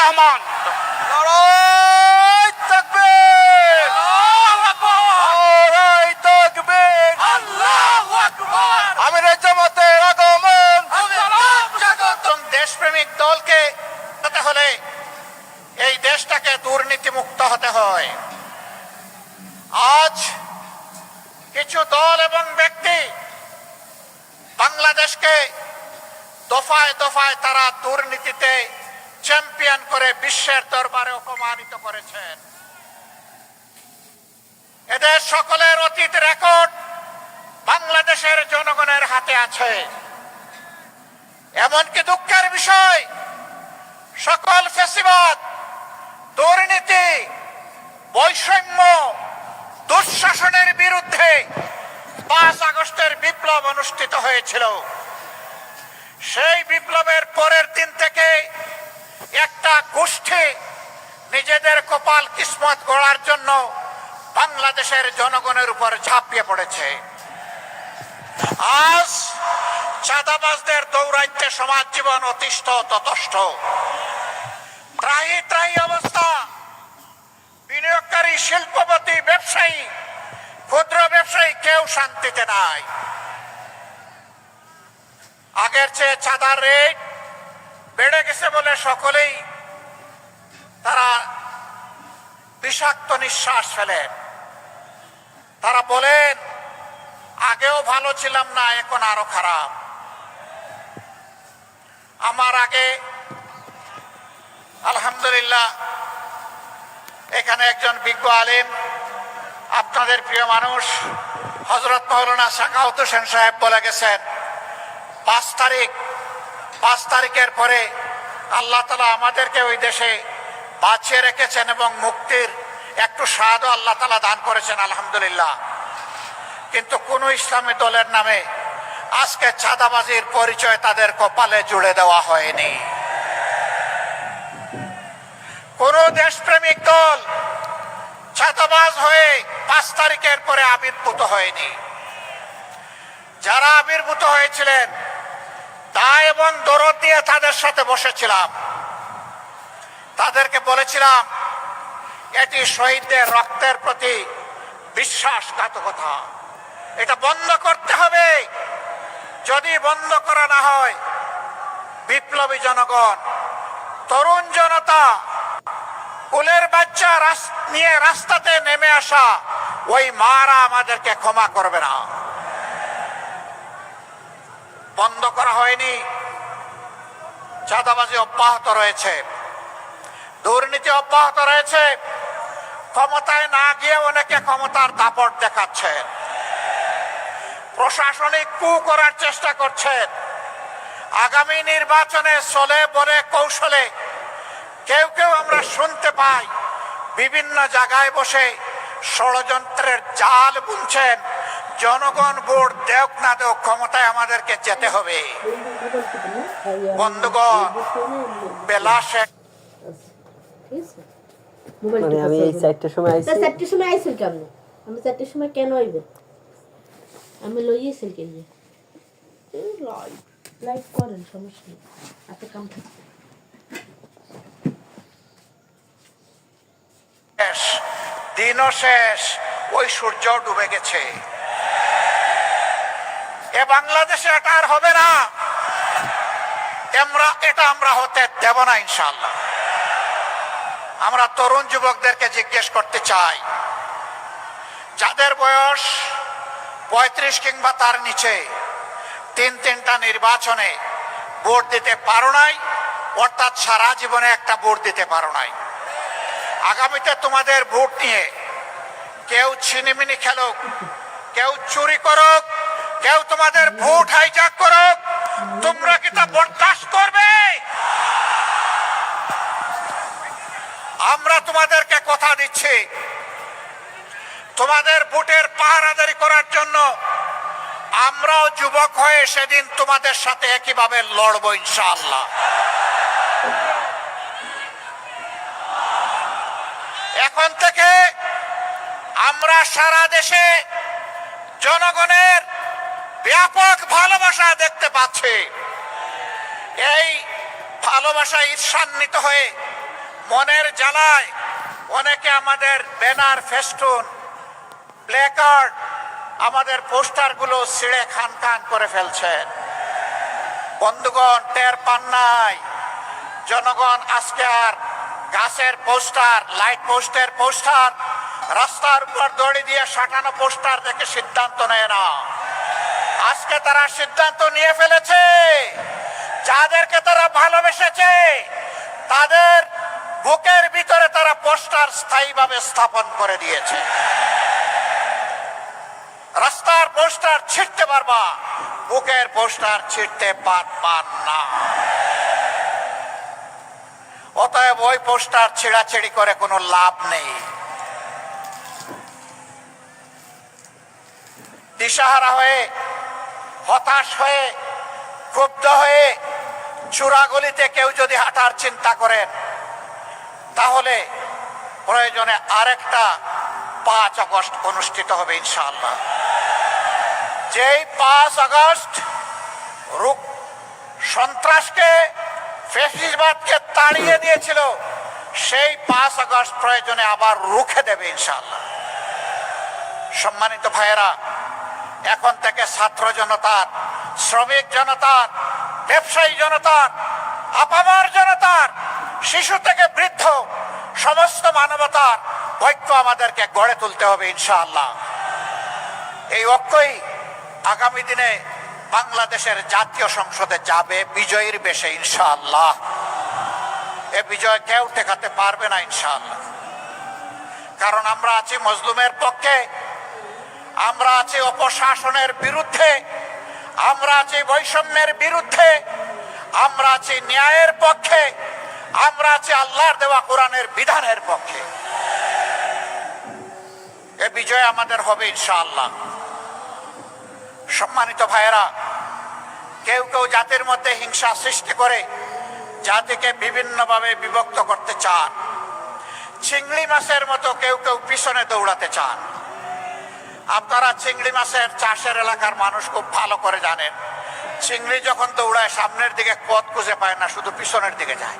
রহমান। দেশপ্রেমিক দলকে হতে হলে এই দেশটাকে দুর্নীতি মুক্ত হতে হয়। আজ কিছু দল এবং ব্যক্তি বাংলাদেশকে দফায় দফায় তারা দুর্নীতিতে চ্যাম্পিয়ন করে বিশ্বের দরবারে অপমানিত করেছেন। এদের সকলের অতীত রেকর্ড বাংলাদেশের জনগণের হাতে আছে। এমনকি দুঃখের বিষয়, সকল ফেসিবাদ, দুর্নীতি, বৈষম্য, দুঃশাসনের বিরুদ্ধে পাঁচ আগস্টের বিপ্লব অনুষ্ঠিত হয়েছিল। সেই বিপ্লবের পরের দিন থেকে একটা গোষ্ঠী নিজেদের কপাল কিসমত গড়ার জন্য বাংলাদেশের জনগণের উপর ঝাঁপিয়ে পড়েছে। আজ চাঁদাবাজদের দৌরাইতে সমাজ জীবন অতিষ্ঠ ত্রাহি ত্রাহি অবস্থা। বিনিয়োগকারী, শিল্পপতি, ব্যবসায়ী, ক্ষুদ্র ব্যবসায়ী কেউ শান্তিতে নাই। আগের চেয়ে চাঁদার রেট বেড়ে গেছে বলে সকলেই তারা বিষাক্ত নিঃশ্বাস ফেলেন তারা বলেন, আগেও ভালো ছিলাম না, এখন আরও খারাপ। আমার আগে, আলহামদুলিল্লাহ, এখানে একজন বিজ্ঞ আলিম, আপনাদের প্রিয় মানুষ হজরত মৌলানা সাকাউত হোসেন সাহেব বলে গেছেন, পাঁচ তারিখ পাঁচ তারিখের পরে আল্লাহ তালা আমাদেরকে ওই দেশে বাঁচিয়ে রেখেছেন এবং মুক্তির একটু স্বাদও আল্লাহ তালা দান করেছেন, আলহামদুলিল্লাহ। কিন্তু কোন ইসলামী দলের নামে আজকে চাঁদাবাজির পরিচয় তাদের কপালে জুড়ে দেওয়া হয়নি। কোন দেশপ্রেমিক দল ছাতাবাজ হয়ে পাঁচ তারিখের পরে আবির্ভূত হয়নি। যারা আবির্ভূত হয়েছিলেন তা এবং দরদ দিয়ে তাদের সাথে বসেছিলাম। তাদেরকে বলেছিলাম, এটি শহীদদের রক্তের প্রতি বিশ্বাসঘাতকতা। এটা বন্ধ করতে হবে। যদি বন্ধ করা না হয়, বিপ্লবী জনগণ, তরুণ জনতা, কুলের বাচ্চা নিয়ে রাস্তাতে নেমে আসা ওই মারা আমাদেরকে ক্ষমা করবে না। বন্ধ করা হয়নি। চাঁদাবাজি অব্যাহত রয়েছে। দুর্নীতি অব্যাহত রয়েছে। ক্ষমতায় না গিয়ে অনেকে ক্ষমতার দাপট দেখাচ্ছেন প্রশাসনিক কু করার চেষ্টা করছেন আগামী নির্বাচনে চলে বলে কৌশলে কেউ কেউ আমরা শুনতে পাই। বিভিন্ন জায়গায় বসে ষড়যন্ত্রের জাল বুনছেন। জনগণ ভোট দেওক না দেওক ক্ষমতায় আমাদেরকে যেতে হবে। বন্ধুগণ বেলা শেখ মানে আমি এই চারটার সময় আইছি। চারটের সময় কেমন? আমি চারটের সময় কেন আইবে? আমি লইয়েছিল কে নিয়ে লাইক করেন সমস্যা নেই। এত কাম দিনও শেষ ওই সূর্য ডুবে গেছে। এ বাংলাদেশে এটা আর হবে না। আমরা, এটা আমরা হতে দেব না ইনশাল্লাহ আমরা তরুণ যুবকদেরকে জিজ্ঞেস করতে চাই, যাদের বয়স পঁয়ত্রিশ কিংবা তার নিচে, তিন তিনটা নির্বাচনে ভোট দিতে পারো নাই, অর্থাৎ সারা জীবনে একটা ভোট দিতে পারো নাই। আগামীতে তোমাদের ভোট নিয়ে কেউ ছিনিমিনি খেলুক, কেউ চুরি করুক কেউ তোমাদের ভোট হাইজাক করুক, তোমরা কি তা বরদাস্ত করবে? আমরা তোমাদেরকে কথা দিচ্ছি। তোমাদের ভোটের পাহারাদারি করার জন্য আমরাও যুবক হয়ে সেদিন তোমাদের সাথে একইভাবে লড়বো ইনশাআল্লাহ। এখন থেকে আমরা সারা দেশে জনগণের ব্যাপক ভালোবাসা দেখতে পাচ্ছি। এই ভালোবাসা ঈর্ষান্বিত হয়ে মনের জ্বালায় অনেকে আমাদের ব্যানার, ফেস্টুন, প্লেকার্ড, আমাদের পোস্টারগুলো ছিঁড়ে খান খান করে ফেলছেন বন্ধুগণ, টের পান নাই। জনগণ, আজকে আর গাছের পোস্টার, লাইট পোস্টের পোস্টার, রাস্তার উপর দড়ি দিয়ে সাঁটানো পোস্টার দেখে সিদ্ধান্ত নেয় না। আজকে তারা সিদ্ধান্ত নিয়ে ফেলেছে। যাদেরকে তারা ভালোবেসেছে, তাদের বুকের ভিতরে তারা পোস্টার স্থায়ীভাবে স্থাপন করে দিয়েছে। রাস্তার পোস্টার ছিঁড়তে পারবা, বুকের পোস্টার ছিঁড়তে পারবা না। অতএব ওই পোস্টার ছেড়াছেড়ি করে কোনো লাভ নেই। দিশাহারা হয়ে হতাশ হয়ে, ক্ষুব্ধ হয়ে চূড়াগলিতে কেউ যদি হাঁটার চিন্তা করেন, তাহলে প্রয়োজনে আরেকটা পাঁচ আগস্ট অনুষ্ঠিত হবে ইনশাআল্লাহ। যেই পাঁচ আগস্ট রুক সন্ত্রাসকে ফেসিসবাদকে তাড়িয়ে দিয়েছিল, সেই পাঁচ আগস্ট প্রয়োজনে আবার রুখে দেবে ইনশাআল্লাহ। সম্মানিত ভাইয়েরা এখন থেকে ছাত্র জনতার, শ্রমিক জনতার, ব্যবসায়ী জনতার, আপামার জনতার, শিশু থেকে বৃদ্ধ, সমস্ত মানবতার ঐক্য আমাদেরকে গড়ে তুলতে হবে ইনশাআল্লাহ। এই ঐক্যই আগামী দিনে বাংলাদেশের জাতীয় সংসদে যাবে বিজয়ীর বেশে ইনশাআল্লাহ। এ বিজয় কেউ ঠেকাতে পারবে না ইনশাআল্লাহ। কারণ আমরা আছি মজলুমের পক্ষে আমরা আছি অপশাসনের বিরুদ্ধে, আমরা আছি বৈষম্যের বিরুদ্ধে, আমরা আছি ন্যায়ের পক্ষে, আমরা আছি আল্লাহর দেওয়া কোরআনের বিধানের পক্ষে। এ বিজয় আমাদের হবে ইনশাআল্লাহ। সম্মানিত ভাইয়েরা, কেউ কেউ জাতির মধ্যে হিংসা সৃষ্টি করে জাতিকে বিভিন্নভাবে বিভক্ত করতে চান। চিংড়ি মাছের মতো কেউ কেউ পিছনে দৌড়াতে চান। আপনারা চিংড়ি মাছের চাষের এলাকার মানুষ খুব ভালো করে জানেন। চিংড়ি যখন দৌড়ায়, সামনের দিকে পথ খুঁজে পায় না, শুধু পিছনের দিকে যায়।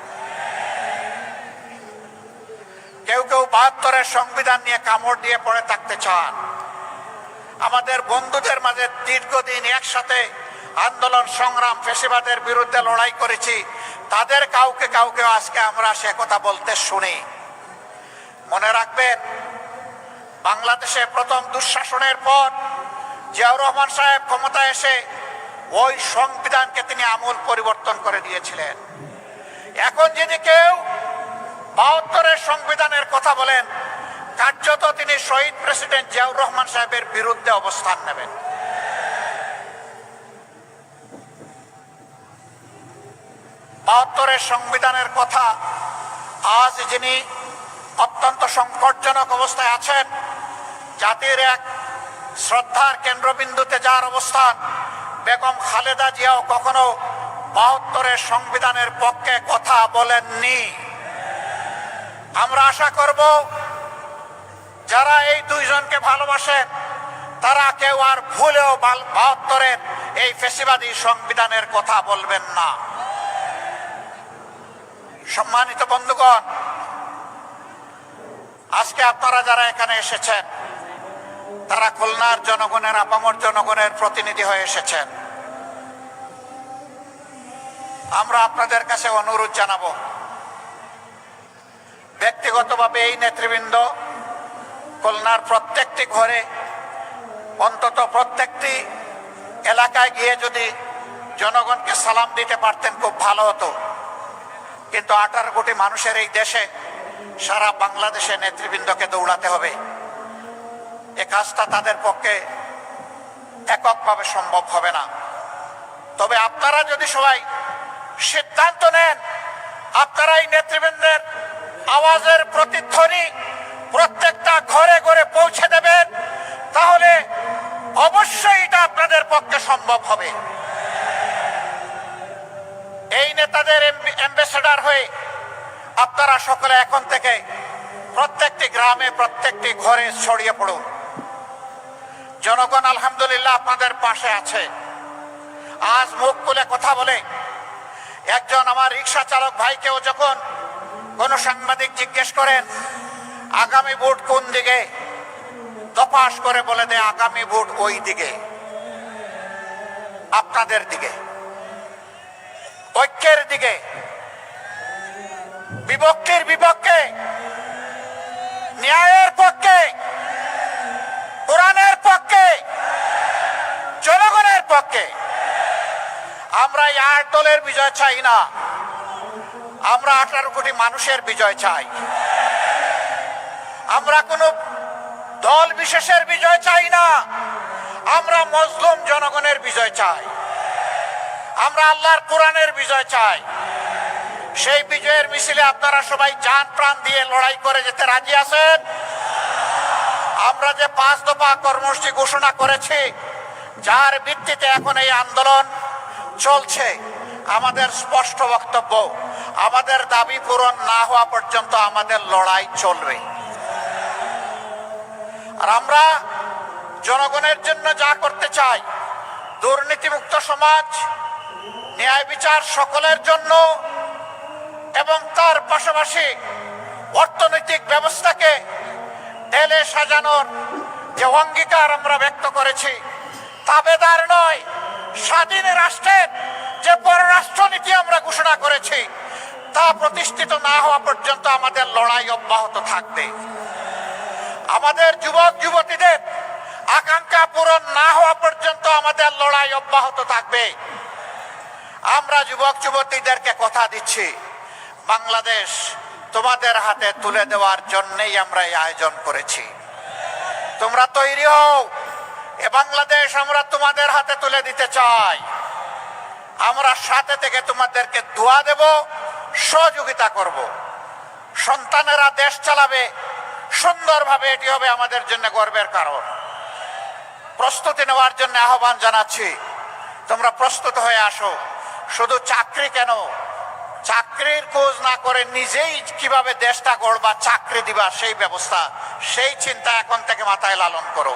কেউ কেউ বাহাত্তরের সংবিধান নিয়ে কামড় দিয়ে পড়ে থাকতে চান। আমাদের বন্ধুদের মাঝে দীর্ঘদিন একসাথে আন্দোলন, সংগ্রাম, ফেসিবাদের বিরুদ্ধে লড়াই করেছি। তাদের কাউকে কাউকে আজকে আমরা সে কথা বলতে শুনি। মনে রাখবেন বাংলাদেশে প্রথম দুঃশাসনের পর জিয়াউর রহমান সাহেব ক্ষমতা এসে ওই সংবিধানকে তিনি আমূল পরিবর্তন করে দিয়েছিলেন। এখন যদি কেউ বাহাত্তরের সংবিধানের কথা বলেন, কার্যত তিনি শহীদ প্রেসিডেন্ট জিয়াউর রহমান সাহেবের বিরুদ্ধে অবস্থান নেবেন। বাহাত্তরের সংবিধানের কথা আজ যিনি অত্যন্ত সংকটজনক অবস্থায় আছেন জাতির এক শ্রদ্ধার কেন্দ্রবিন্দুতে যার অবস্থান বেগম খালেদা জিয়াও কখনো বাহাত্তরের সংবিধানের পক্ষে কথা বলেননি। আমরা আশা করব যারা এই দুইজনকে ভালোবাসেন, তারা কেউ আর ভুলেও বাহাত্তরের এই ফেসিবাদী সংবিধানের কথা বলবেন না। সম্মানিত বন্ধুগণ, আজকে আপনারা যারা এখানে এসেছেন তারা খুলনার জনগণের, আপামর জনগণের প্রতিনিধি হয়ে এসেছেন। আমরা আপনাদের কাছে অনুরোধ জানাব। ব্যক্তিগতভাবে এই নেতৃবৃন্দ খুলনার প্রত্যেকটি ঘরে, অন্তত প্রত্যেকটি এলাকায় গিয়ে যদি জনগণকে সালাম দিতে পারতেন, খুব ভালো হতো। কিন্তু আঠারো কোটি মানুষের এই দেশে সারা বাংলাদেশে নেতৃবৃন্দকে দৌড়াতে হবে। এ কাজটা তাদের পক্ষে এককভাবে সম্ভব হবে না। তবে আপনারা যদি সবাই সিদ্ধান্ত নেন, আপনারা এই নেতৃবৃন্দের আওয়াজের প্রতিধ্বনি প্রত্যেকটা ঘরে ঘরে পৌঁছে দেবেন, তাহলে অবশ্যই এটা আপনাদের পক্ষে সম্ভব হবে। এই নেতাদের অ্যাম্বাসেডার হয়ে আপনারা সকলে এখন থেকে প্রত্যেকটি গ্রামে, প্রত্যেকটি ঘরে ছড়িয়ে পড়ুন। জনগণ আলহামদুলিল্লাহ আপনাদের পাশে আছে। আজ মুখ খুলে কথা বলে, একজন আমার রিক্সা চালক ভাইকেও যখন কোন সাংবাদিক জিজ্ঞেস করেন, আগামী ভোট কোন দিকে? দপাস করে বলে দেয়, আগামী ভোট ওই দিকে, আপনাদের দিকে, ঐক্যের দিকে, বিপক্ষের বিপক্ষে, ন্যায়ের পক্ষে কোরআনের পক্ষে জনগণের পক্ষে। আমরা এই আট দলের বিজয় চাই না। আমরা আঠারো কোটি মানুষের বিজয় চাই। আমরা কোনো দল বিশেষের বিজয় চাই না। আমরা মজলুম জনগণের বিজয় চাই। আমরা আল্লাহর কোরআনের বিজয় চাই। সেই বিজয়ের মিছিলে আপনারা সবাই যান, প্রাণ দিয়ে লড়াই করে যেতে রাজি আছেন? আমরা যে পাঁচ দফা কর্মসূচি ঘোষণা করেছি যার ভিত্তিতে এখন এই আন্দোলন চলছে, আমাদের স্পষ্ট বক্তব্য, আমাদের দাবি পূরণ না হওয়া পর্যন্ত আমাদের লড়াই চলবে। আর আমরা জনগণের জন্য যা করতে চাই, দুর্নীতিমুক্ত সমাজ, ন্যায় বিচার সকলের জন্য এবং তার পাশাপাশি অর্থনৈতিক ব্যবস্থাকে ঢেলে সাজানোর যে অঙ্গীকার আমরা ব্যক্ত করেছি তাবেদার নয়, স্বাধীন রাষ্ট্রের যে পররাষ্ট্রনীতি আমরা ঘোষণা করেছি, তা প্রতিষ্ঠিত না হওয়া পর্যন্ত আমাদের লড়াই অব্যাহত থাকবে। আমাদের যুবক, যুবতীদের আকাঙ্ক্ষা পূরণ না হওয়া পর্যন্ত আমাদের লড়াই অব্যাহত থাকবে। আমরা যুবক, যুবতীদেরকে কথা দিচ্ছি, বাংলাদেশ তোমাদের হাতে তুলে দেওয়ার জন্যই আমরা এই আয়োজন করেছি। তোমরা তৈরি হও। এ বাংলাদেশ আমরা তোমাদের হাতে তুলে দিতে চাই। আমরা সাথে থেকে তোমাদেরকে দোয়া দেব, সহযোগিতা করব। সন্তানেরা দেশ চালাবে, সুন্দরভাবে এটি হবে আমাদের জন্য গর্বের কারণ। প্রস্তুতি নেওয়ার জন্য আহ্বান জানাচ্ছি। তোমরা প্রস্তুত হয়ে আসো। শুধু চাকরি কেন? চাকরির খোঁজ না করে নিজেই কীভাবে দেশটা গড়বা, চাকরি দিবা, সেই ব্যবস্থা, সেই চিন্তা এখন থেকে মাথায় লালন করো।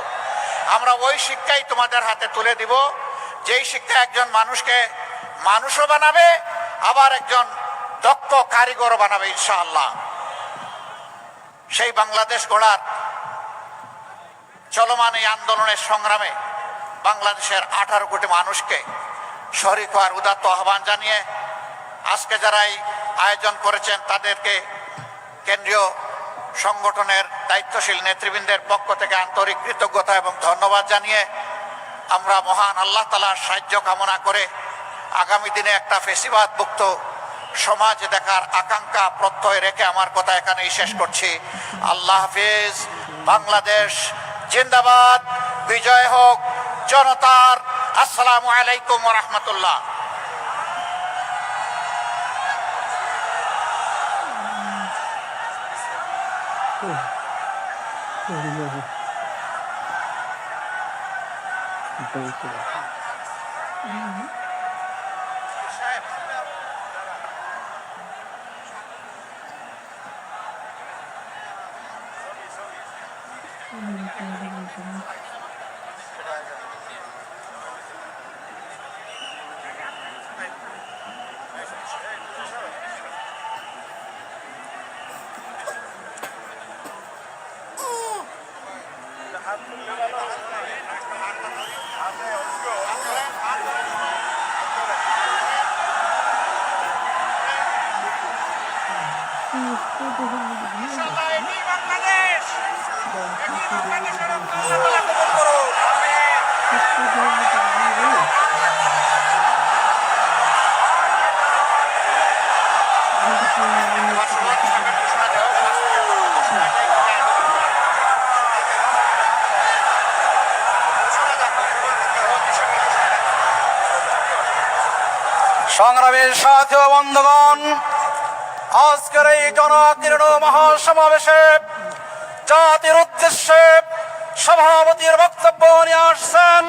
আমরা ওই শিক্ষাই তোমাদের হাতে তুলে দিব। যেই শিক্ষা একজন মানুষকে মানুষও বানাবে, আবার একজন দক্ষ কারিগরও বানাবে ইনশাআল্লাহ। সেই বাংলাদেশ গড়ার চলমান এই আন্দোলনের সংগ্রামে বাংলাদেশের আঠারো কোটি মানুষকে শরিক হওয়ার উদাত্ত আহ্বান জানিয়ে আজকে যারা এই আয়োজন করেছেন তাদেরকে কেন্দ্রীয় সংগঠনের দায়িত্বশীল নেতৃবৃন্দের পক্ষ থেকে আন্তরিক কৃতজ্ঞতা এবং ধন্যবাদ জানিয়ে আমরা মহান আল্লাহ তালার সাহায্য কামনা করে আগামী দিনে একটা ফেসিবাদ মুক্ত সমাজ দেখার আকাঙ্ক্ষা প্রত্যয় রেখে আমার কথা এখানেই শেষ করছি। আল্লাহ হাফিজ। বাংলাদেশ জিন্দাবাদ। বিজয় হোক। জনতার। আসসালামু আলাইকুম রহমতুল্লাহ। বাংলাদেশ সংগ্রামের সাথে বন্ধুগণ আজকের এই জনাকীর্ণ মহাসমাবেশে জাতির উদ্দেশ্যে সভাপতির বক্তব্য নিয়ে আসছেন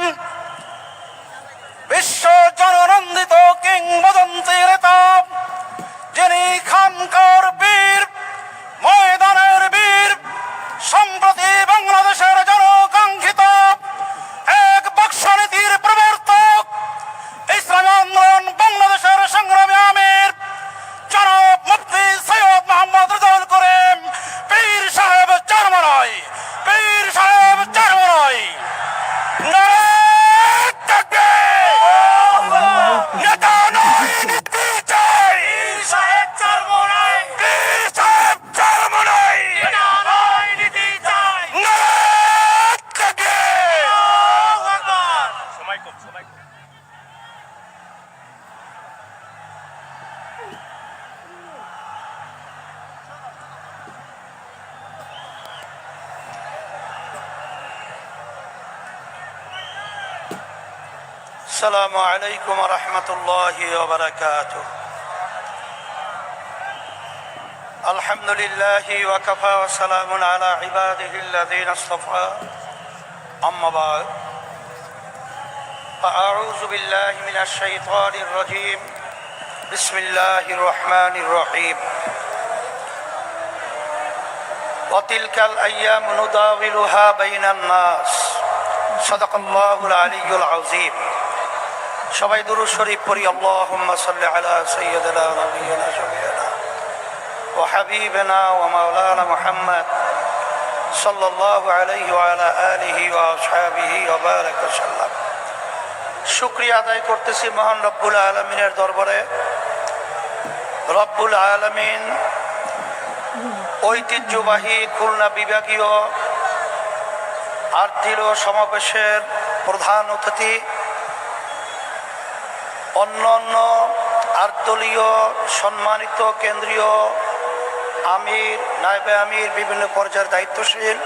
السلام عليكم ورحمة الله وبركاته. الحمد لله وكفى وسلام على عباده الذين اصطفى. أما بعد فأعوذ بالله من الشيطان الرجيم. بسم الله الرحمن الرحيم. وتلك الأيام نداولها بين الناس. صدق الله العلي العظيم. সবাই দুরু শরীফ পড়ি, আল্লাহুম্মা সাল্লি আদায় করতেছি মহান রব্বুল আলামিনের দরবারে। রব্বুল আলামিন ঐতিহ্যবাহী খুলনা বিভাগীয় আর্থিল সমাবেশের প্রধান অতিথি অন্য অন্য আর্দলীয় সম্মানিত কেন্দ্রীয় আমির, নায়বে আমির, বিভিন্ন পর্যায়ের দায়িত্বশীল।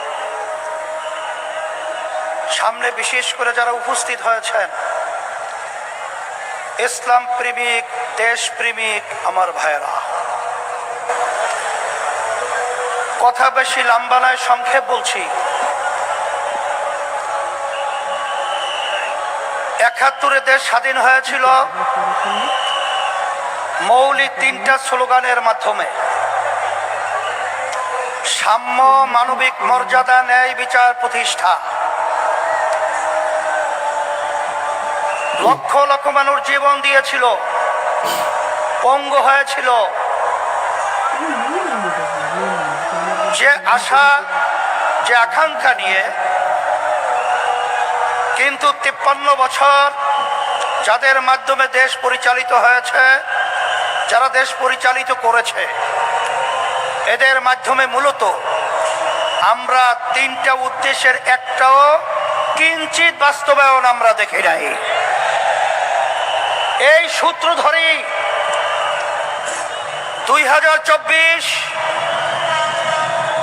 সামনে বিশেষ করে যারা উপস্থিত হয়েছেন, ইসলাম প্রেমিক, দেশ প্রেমিক আমার ভাইয়েরা। কথা বেশি লম্বা নয়, সংক্ষেপ বলছি। একাত্তরে দেশ স্বাধীন হয়েছিল মৌলিক তিনটা স্লোগানের মাধ্যমে। সাম্য মানবিক মর্যাদা ন্যায় বিচার প্রতিষ্ঠা। লক্ষ লক্ষ মানুষ জীবন দিয়েছিল, পঙ্গ হয়েছিল। যে আশা, যে আকাঙ্ক্ষা নিয়ে কিন্তু তিপ্পান্ন বছর যাদের মাধ্যমে দেশ পরিচালিত হয়েছে, যারা দেশ পরিচালিত করেছে, এদের মাধ্যমে মূলত আমরা তিনটা উদ্দেশ্যের একটাও কিঞ্চিত বাস্তবায়ন আমরা দেখি নাই। এই সূত্র ধরেই দুই হাজার চব্বিশ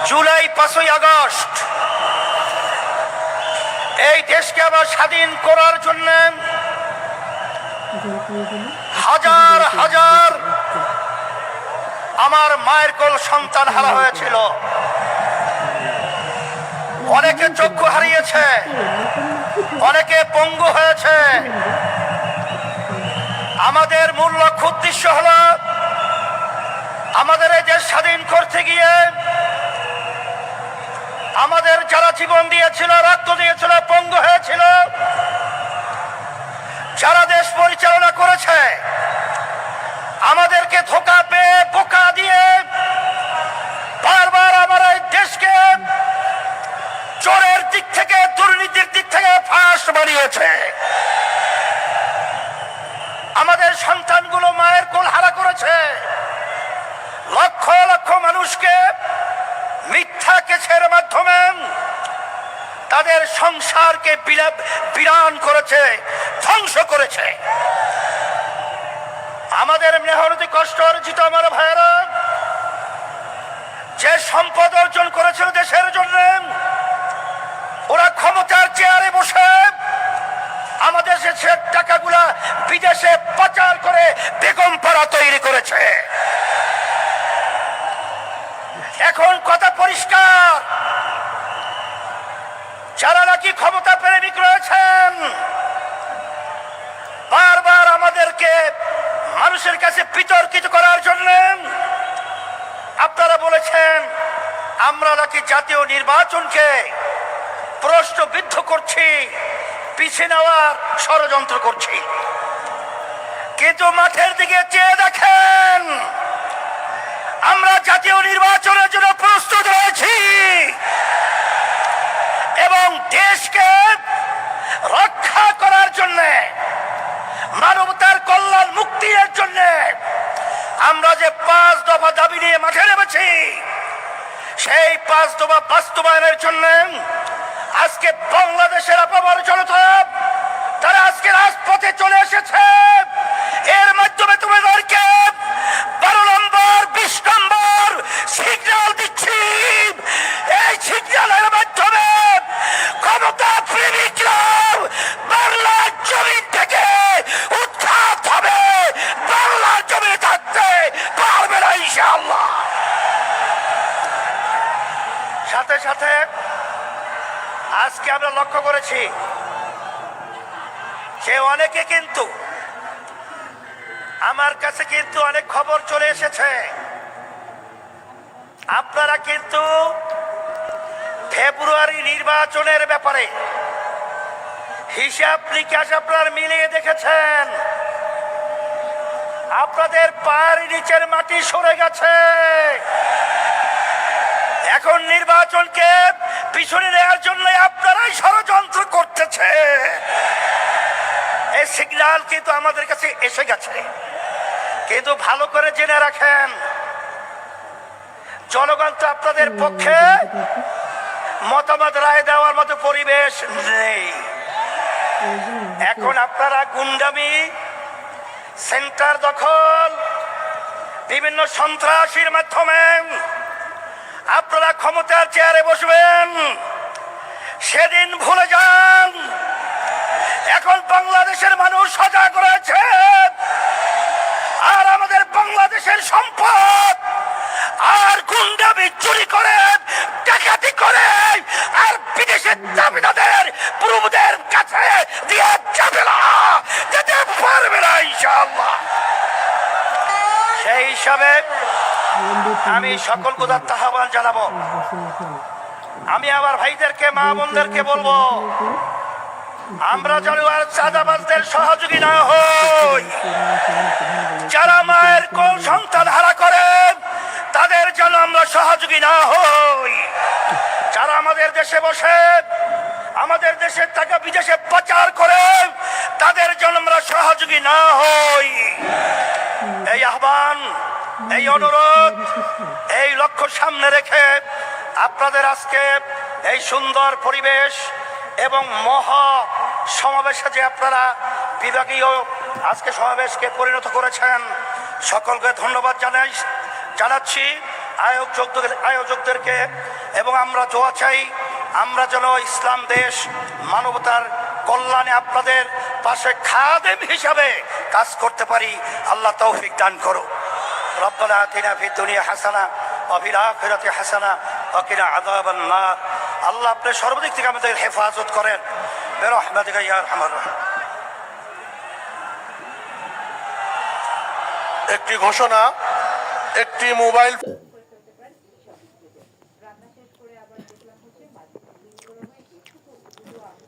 জুলাই পাঁচই আগস্ট এই দেশকে আবার স্বাধীন করার জন্য হাজার হাজার আমার মায়ের কোল সন্তান হারা হয়েছিল। অনেকে চক্ষু হারিয়েছে, অনেকে পঙ্গু হয়েছে। আমাদের মূল লক্ষ্য উদ্দেশ্য হল আমাদের এই দেশ স্বাধীন করতে গিয়ে যারা জীবন দিয়েছিল, রক্ত দিয়েছিল, পঙ্গু হয়েছিল, যারা দেশ পরিচালনা করেছে, আমাদেরকে ধোকা পেয়ে, বোকা দিয়ে বারবার আমার এই দেশকে চোরের দিক থেকে, দুর্নীতির দিক থেকে ফাঁস বানিয়েছে। আমাদের সন্তানগুলো মায়ের কোল হারা করেছে। লক্ষ লক্ষ মানুষকে কেছের মাধ্যমে তাদের সংসারকে বিরান করেছে, ধ্বংস করেছে। আমাদের মেহনতি কষ্ট অর্জিত আমার ভাইয়েরা, যে সম্পদ অর্জন করেছিল দেশের জন্য, ওরা ক্ষমতার চেয়ারে বসে আমাদের দেশের টাকাগুলা বিদেশে পাচার করে বেগম পাড়া তৈরি করেছে। এখন কথা পরিষ্কার। যারা নাকি ক্ষমতা প্রেমিক রয়েছেন, বারবার আমাদেরকে মানুষের কাছে বিতর্কিত করার জন্য আপনারা বলেছেন, আমরা নাকি জাতীয় নির্বাচনকে প্রশ্নবিদ্ধ করছি পিছিয়ে নেওয়ার ষড়যন্ত্র করছি। কিন্তু মাঠের দিকে চেয়ে দেখেন আমরা জাতীয় নির্বাচনের জন্য প্রস্তুত রয়েছি। এবং দেশকে রক্ষা করার জন্য, মানবতার কল্যাণ মুক্তির জন্য আমরা যে পাঁচ দফা দাবি নিয়ে মাঠে নেমেছি, সেই পাঁচ দফা বাস্তবায়নের জন্য আজকে বাংলাদেশের আপামার জনতা, তারা আজকে রাজপথে চলে এসেছে। এর মাধ্যমে তোমাদেরকে বারো নম্বর বিশ নম্বর সিগন্যাল দিচ্ছি এই সিগন্যালের মাধ্যমে ক্ষমতা প্রেমিকরা বাংলার জমিন থেকে ইনশাআল্লাহ সাথে সাথে আজকে আমরা করেছি। যে অনেকে কিন্তু আমার কাছে কিন্তু অনেক খবর চলে এসেছে। আপনারা কিন্তু ফেব্রুয়ারি নির্বাচনের ব্যাপারে হিসাব নিকাশ আপনারা মিলিয়ে দেখেছেন। আপনাদের পায়ের নিচের মাটি সরে গেছে। এখন নির্বাচনকে পিছনে নেওয়ার জন্য আপনারাই ষড়যন্ত্র করতেছে। এই সিগনাল কিন্তু আমাদের কাছে এসে গেছে। কিন্তু ভালো করে জেনে রাখেন জনগণ তো আপনাদের পক্ষে মতামত রায় দেওয়ার মতো পরিবেশ নেই। এখন আপনারা গুন্ডামি, সেন্টার দখল, বিভিন্ন সন্ত্রাসীর মাধ্যমে আপনারা ক্ষমতার চেয়ারে বসবেন। সেদিন ভুলে যান। এখন বাংলাদেশের মানুষ সজাগ রয়েছে। আর আমাদের বাংলাদেশের সম্পদ। আর গুন্ডামি চুরি করে, ডাকাতি করে, আর বিদেশের দাবিদাদের প্রভুদের কাছে দিয়ে যাবে না। যেতে পারবে না ইনশাআল্লাহ। সেই হিসাবে আমি সকল গুদার আহ্বান জানাব। আমি আমার ভাইদেরকে, মা বোনদেরকে বলব, আমরা যেন আর চাঁদাবাজদের সহযোগী না হই। যারা মায়ের কোন সন্তান হারা করেন, তাদের যেন আমরা সহযোগী না হই। যারা আমাদের দেশে বসে, আমাদের দেশের টাকা বিদেশে পাচার করে, তাদের জন্য আমরা সহযোগী না হই। এই আহ্বান, এই অনুরোধ, এই লক্ষ্য সামনে রেখে আপনাদের আজকে এই সুন্দর পরিবেশ এবং মহা সমাবেশে যে আপনারা বিভাগীয় আজকে সমাবেশকে পরিণত করেছেন, সকলকে ধন্যবাদ জানাই জানাচ্ছি। আয়োজক আয়োজকদেরকে এবং আমরা জোয়া চাই, আমরা যেন ইসলাম দেশ মানবতার কল্যাণে আপনাদের পাশে খাদেম হিসাবে কাজ করতে পারি। আল্লাহ তৌফিক দান করো রব্বানা আতিনা ফি দুনিয়া হাসানা অবিল আখিরাতি হাসানা অকিনা আদাব না আল্লাহ আপনি সর্বদিক থেকে আমাদের হেফাজত করেন। বের আমার একটি ঘোষণা, একটি মোবাইল